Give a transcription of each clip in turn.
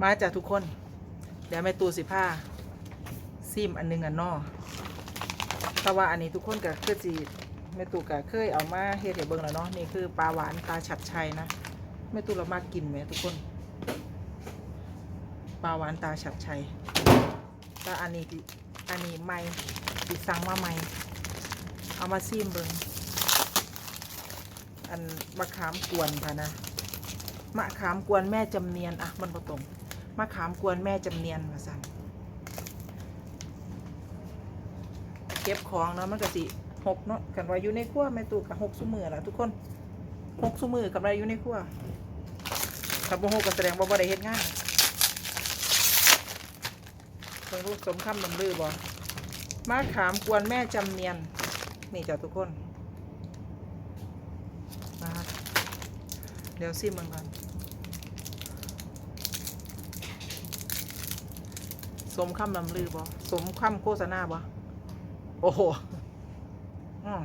มาจากทุกคน เดี๋ยวแม่ตูสิผ้าซิมอันนึงอันนอแต่ว่าอันนี้ทุกคนก็คือสิแม่ตูก็เคยเอามาเฮ็ดให้เบิ่งแล้วเนาะนี่คือปลาหวานตาฉัดชัยนะแม่ตูเรามากินไหมทุกคนปลาหวานตาฉัดชัยแต่อันนี้อันนี้ไม่ติสั่งมาใหม่เอามาซิมเบิ่งอันมะขามกวนค่ะนะมะขามกวนแม่จำเนียน อะ มันผตรง มะขามกวนแม่จำเนียนมาสั่นเก็บของเนาะมันก็สิหกเนาะกันไว้อยู่ในครัวแม่ตู่กับหกสุมือละทุกคนหกสุมือกับอะไรอยู่ในครัวกับโมโหก็แสดงว่าบ่ได้เฮ็ดงานเพิ่งรู้สมคำลำลือบ่มะขามกวนแม่จำเนียนนี่จ้ะทุกคนมาเดี๋ยวซิมมันก่อน สมคำลำลือบ่สมคำโฆษณาบ่โอ้โหอืม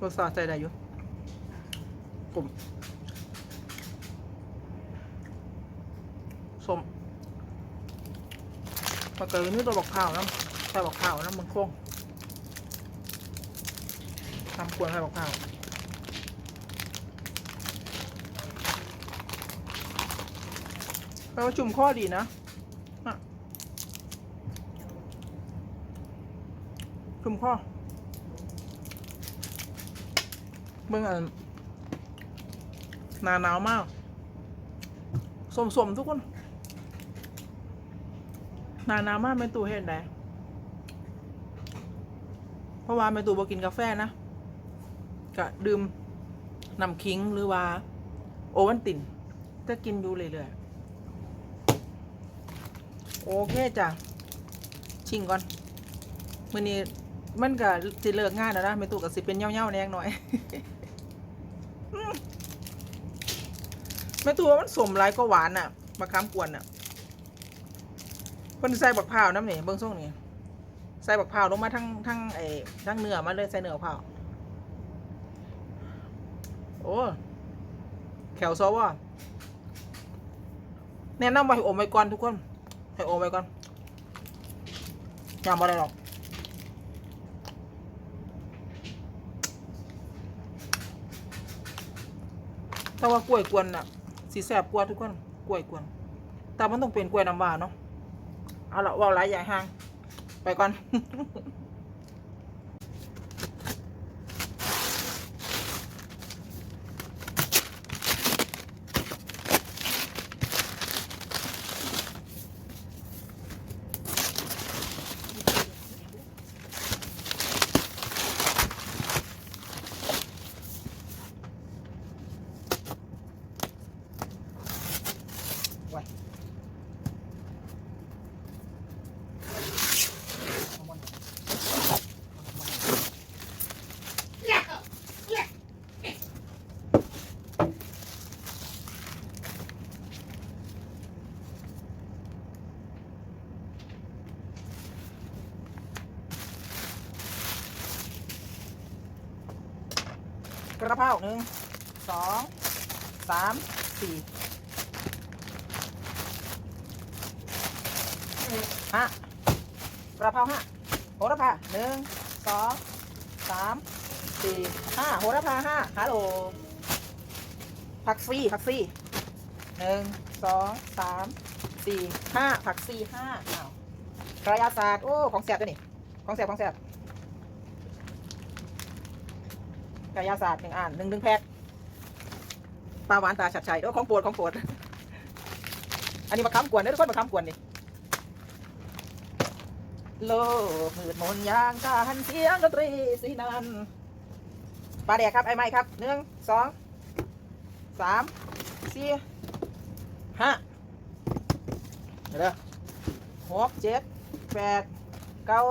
รสชาติใจได้อยู่กลุ่มสมมาเกิดนี่ตัวบอกข้าวนะใส่บอกข้าวนะมึงโค้งทำควรใส่บอกข้าว แปลว่าจุ่มข้อดีนะน่ะจุ่มข้อเมื่อไงหนาหนาวมากสมสมทุกคนหนาหนาวมากไม่ตูเห็นได้เพราะว่าไม่ตูบอกกินกาแฟนะก็ดื่มน้ำคิงหรือว่า โอวันตินก็กินอยู่เรื่อยๆ โอเคจ้ะชิงก่อนมื้อนี้มันก็สิเลิกงานแล้วนะไม่ตู่ก็สิเป็นเหี่ยวๆแหนงหน่อยอืมแม่ตู่ว่ามันสมหลายก็หวานอะมะขามกวนอะเพิ่นใส่บักพร้าวน้ำนี่เบิ่งส่งนี่ใส่บักพร้าวลงมาทั้งทั้งไอ้ทั้งเนื้อมาเลยใส่เนื้อบักพร้าวโอ้แขวซอว่าแนะนำว่าให้อมไว้ก่อนทุกคนให้ โอไว้ก่อนยังไม่ได้หรอกแต่ว่ากล้วยกวนน่ะสีแสบกว่าทุกคนกล้วยกวน แต่มันต้องเป็นกล้วยน้ำว้าเนาะเอาละว่าหลายอย่างห่าง ไปก่อน กระเพราหนึ่งสองสามสี่ห้ากระเพราห้าโหระพาหนึ่งสองสามสี่ห้าโหระพาห้าฮัลโหลผักฟรีผักฟรีหนึ่งสองสามสี่ห้าผักฟรีห้าอ้าวกระยาศาสตร์โอ้ของแสบตัวยนี่ของแสบของแสบ กระยศาสตร์หนึ่งอ่านหนึ่งหนึ่งแพ็คปลาหวานตาฉัดชัยโอ้ของโปรดของโปรดอันนี้มาค้ำกวนเด้อทุกคนมาค้ำกวนนี่โลกมืดมนยางการเสียงดนตรีสีนันปลาแดกครับไอ้ไม้ครับหนึ่งสองสามสี่ห้าเดี๋ยวเด้อหกเจ็ดแปดเก้า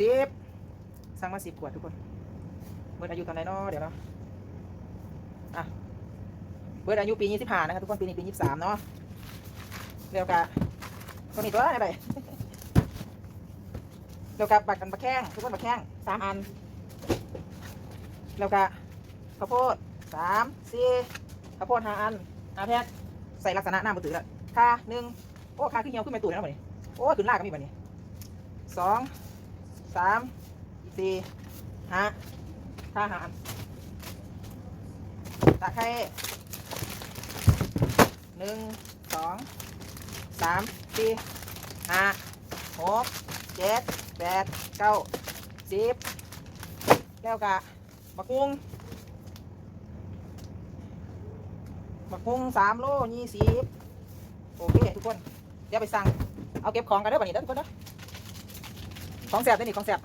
สิบ สั่งมาสิบขวดทุกคนเบิดอายุตอนไหนเนาะเดี๋ยวเนาะอะเบิดอายุปียี่สิบห้านะครับทุกคนปีนี้ปียี่สิบสามเนาะเดี๋ยวกะตัวนี้ตัวอะไรเดี๋ยวกับบัตรกันบักแข้งทุกคนบักแข้งสามอันแล้วก็ข้าวโพดสามสี่ข้าวโพดห้าอันห้าแพ็คใส่ลักษณะหน้ามือถือละค่าหนึ่งโอ้ค่าขึ้นเหี่ยวขึ้นไปตูดแล้วบัดนี้โอ้ขึ้นลากก็มีบัดนี้สองสาม สี่ห้าค่าห้าอันตะไคร้หนึ่งสองสามสี่ห้าหกเจ็ดแปดเก้าสิบแล้วก็บักฮุงบักฮุงสามโลยี่สิบโอเคทุกคน เดี๋ยวไปสั่ง เอาเก็บของกันเด้อบัดนี้เด้อทุกคนเด้อของแสบได้อนี่ของแสบ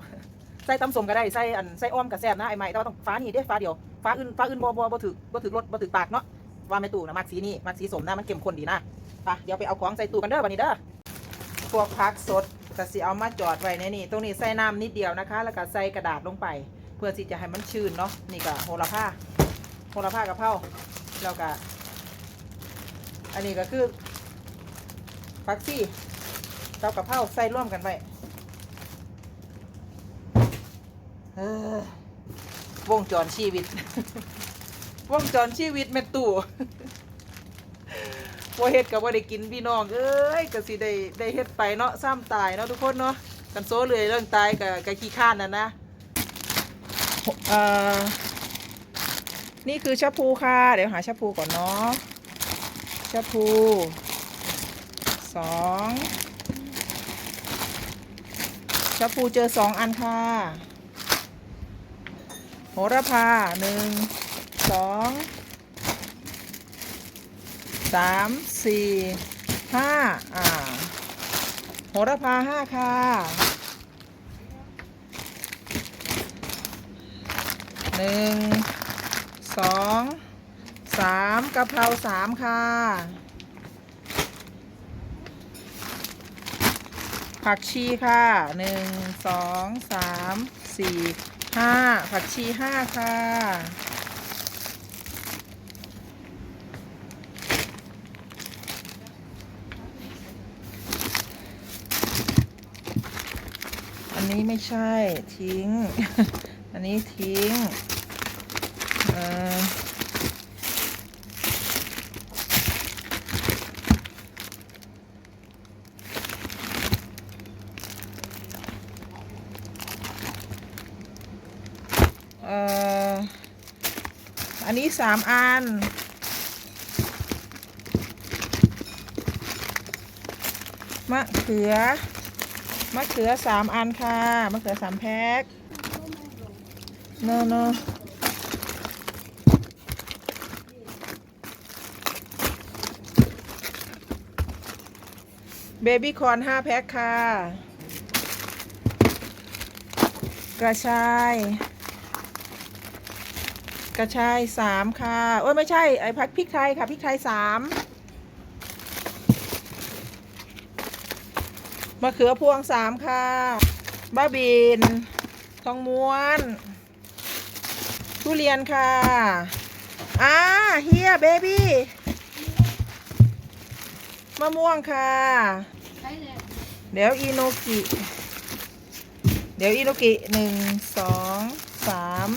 ใส่ตำสมก็ได้ใส่อันใส่อ้อมกับแสบนะไอ้ใหม่แต่ว่าต้องฟ้านี่เด้อฟ้าเดียวฟ้าอื่นฟ้าอื่นบ่บ่บ่ถือบ่ถือรสบ่ถือปากเนาะว่าไม่ตู่นะมักสีนี่มักสีสมนะมันเข้มข้นดีนะไปเดี๋ยวไปเอาของใส่ตู้กันเด้อบัดนี้เด้อพวกผักสดก็สิเอามาจอดไว้ในนี่ตรงนี้ใส่น้ำนิดเดียวนะคะ แล้วก็ใส่กระดาษลงไป เพื่อที่จะให้มันชื้นเนาะนี่ก็โหระพาโหระพากระเพราแล้วก็อันนี้ก็คือผักชีกับกระเพราใส่ร่วมกันไว้ เออวงจรชีวิต วงจรชีวิตแม่ตู่ว่าเฮ็ดกับว่าได้กินพี่น้องเอ้ยก็สิได้ได้เฮ็ดไปเนาะซ้ำตายเนาะทุกคนเนาะกันโซ่เลยเรื่องตายกับกับขี้ข้านนะนะอ่อนี่คือชะพูค่ะ เดี๋ยวหาชะพูก่อนเนาะชะพูสองชะพูเจอสองอันค่ะ หระพาหนึ่งสองสามสี่ห้าอ่าโหระพาห้าค่ะหนึ่งสองสามกะเพราสามค่ะผักชีค่ะหนึ่งสองสามสี่ ห้าผักชีห้าค่ะ อันนี้ไม่ใช่ทิ้ง อันนี้ทิ้ง เอ่อเอ่ออันนี้ สามอัน มะเขือ มะเขือสามอันค่ะ มะเขือสามแพ็ค no no เบบี้คอนห้าแพ็คค่ะ กระชาย กระชายสามค่ะโอ้ยไม่ใช่ไอ้พักพริกไทยค่ะพริกไทยสามมะเขือพวงสามค่ะ บ้าบิน ทองม้วน ทุเรียนค่ะ อ่าเฮียเบบี้ มะม่วงค่ะ เดี๋ยวอิโนกิ เดี๋ยวอิโนกิหนึ่งสองสาม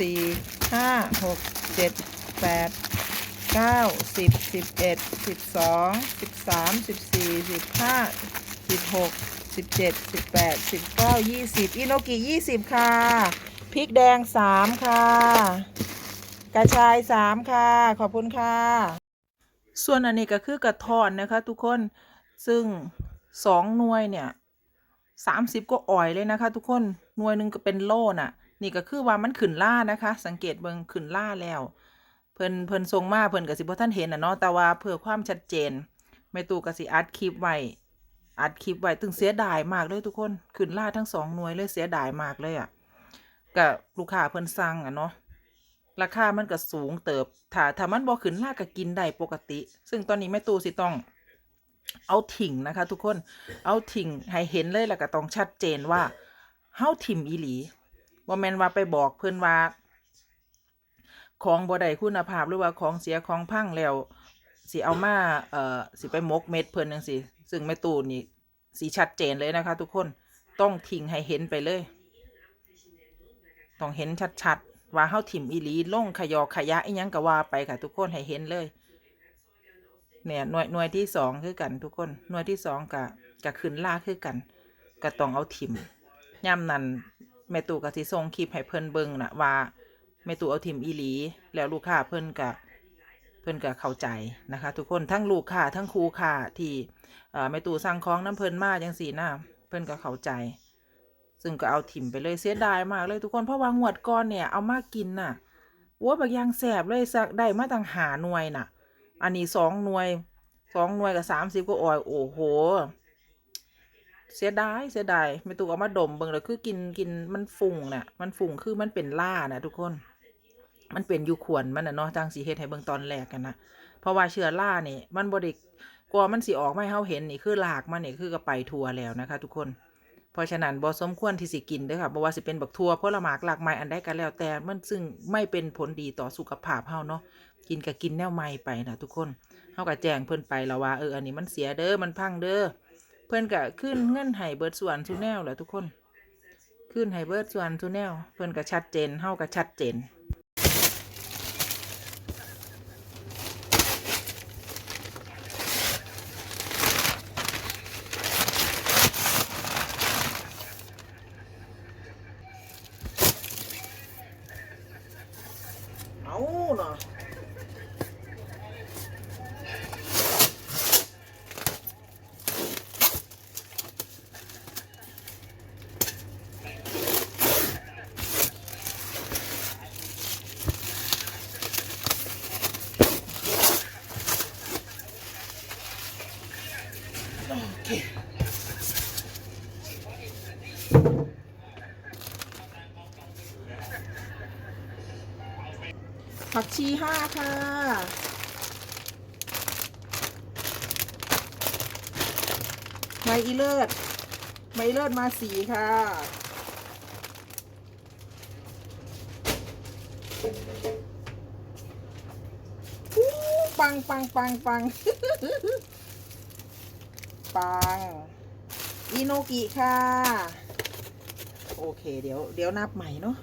สี่ ห้าหกเจ็ดแปดเก้าสิบสิบเอ็ดสิบสองสิบสามสิบสี่สิบห้าสิบหกสิบเจ็ดสิบแปดสิบเก้ายี่สิบอิโนกิยี่สิบค่ะ พริกแดงสามค่ะ กระชายสามค่ะ ขอบคุณค่ะ ส่วนอันนี้ก็คือกระทอนนะคะ ทุกคนซึ่งสองหน่วยเนี่ยสามสิบก็อ่อยเลยนะคะ ทุกคนหน่วยหนึ่งก็เป็นโล่น่ะ นี่ก็คือว่ามันขึ้นล่านะคะ สังเกตเบิงขึ้นล่าแล้ว เพิ่นเพิ่นทรงมาเพิ่นก็สิบ่ท่านเห็นน่ะเนาะแต่ว่าเพื่อความชัดเจนแม่ตู่ก็สิอัดคลิปไว้อัดคลิปไว้ตึงเสียดายมากเลยทุกคนขึ้นล่าทั้งสองหน่วยเลยเสียดายมากเลยอะก็ลูกค้าเพิ่นสั่งอะเนาะราคามันก็สูงเติบ ถ้าถ้ามันบ่ขึ้นราก็กินได้ปกติ ซึ่งตอนนี้แม่ตู่สิต้อง เอาถิ่งนะคะ ทุกคน เอาถิ่งให้เห็นเลยแล้วก็ต้องชัดเจนว่าเฮาถิ่มอีหลี บ่แม่นว่าไปบอกเพิ่นว่า ของบ่ได้คุณภาพหรือว่าของเสียของพังแล้วสิเอามาเอ่อสิไปมกเม็ดเพิ่นจังซี่ซึ่งแม่ตู่นี่สิชัดเจนเลยนะคะ ทุกคนต้องทิ้งให้เห็นไปเลย ต้องเห็นชัดๆว่าเฮาถิ่มอีหลีล่งขยอขยะอีหยังก็ว่าไปค่ะ ทุกคนให้เห็นเลยเนี่ยหน่วยหน่วยที่สองคือกัน ทุกคนหน่วยที่สองก็ก็ขึ้นล่าคือกันก็ต้องเอาถิ่มย่ำนั้น แม่ตู่ก็สิส่งคลิปให้เพิ่นเบิ่งน่ะว่าแม่ตู่เอาถิ่มอีหลี แล้วลูกค้าเพิ่นก็เพิ่นก็เข้าใจนะคะ ทุกคนทั้งลูกค้าทั้งครูค้าที่แม่ตู่สั่งของน้ำเพิ่นมาจังซี่นะเพิ่นก็เข้าใจ ซึ่งก็เอาถิ่มไปเลยเสียดายมากเลยทุกคนเพราะว่างวดก่อนเนี่ยเอามากินน่ะวัวบักอยางแสบเลยสักได้มาตั้งหาหน่วยน่ะ อันนี้สองหน่วยสองหน่วยกับสามสิบก็ออยโอ้โห เสียดายเสียดายไม่ตุกเอามาดมเบิ่งเลยคือกินกินมันฝุ่งน่ะ มันฝุ่งคือมันเป็นล่าน่ะ ทุกคน มันเป็นอยู่ขวนมันน่ะเนาะจังสีเฮ็ดให้เบิ่งตอนแรกกันนะเพราะว่าเชื้อล่านี่ มันบ่ได้กว่ามันสิออกไมาให้เฮาเห็นนี่คือหลากมันนี่คือก็ไปทัวแล้วนะคะ ทุกคนเพราะฉะนั้นบ่สมควรที่สิกินเด้อค่ะบ่ว่าสิเป็นบักทั่วผลหมากหลากไม้อันใดก็แล้วแต่มันซึ่งไม่เป็นผลดีต่อสุขภาพเฮาเนาะกินก็กินแนวใหม่ไปนะทุกคนเฮาก็แจ้งเพิ่นไปแล้วว่าเอออันนี้มันเสียเด้อมันพังเด้อ เพิ่นก็ขึ้นเงื่อนไห้เบิดส่วนทุนแนวแหละทุกคน ขึ้นไห้เบิดส่วนทุนแนว เพิ่นก็ชัดเจนเฮาก็ชัดเจน ชีห้าค่ะ ใบอีเลิศ ใบเลิศมาสีค่ะ ปังปังปังปัง ปัง อิโนกิค่ะ โอเค เดี๋ยว เดี๋ยวนับใหม่เนาะ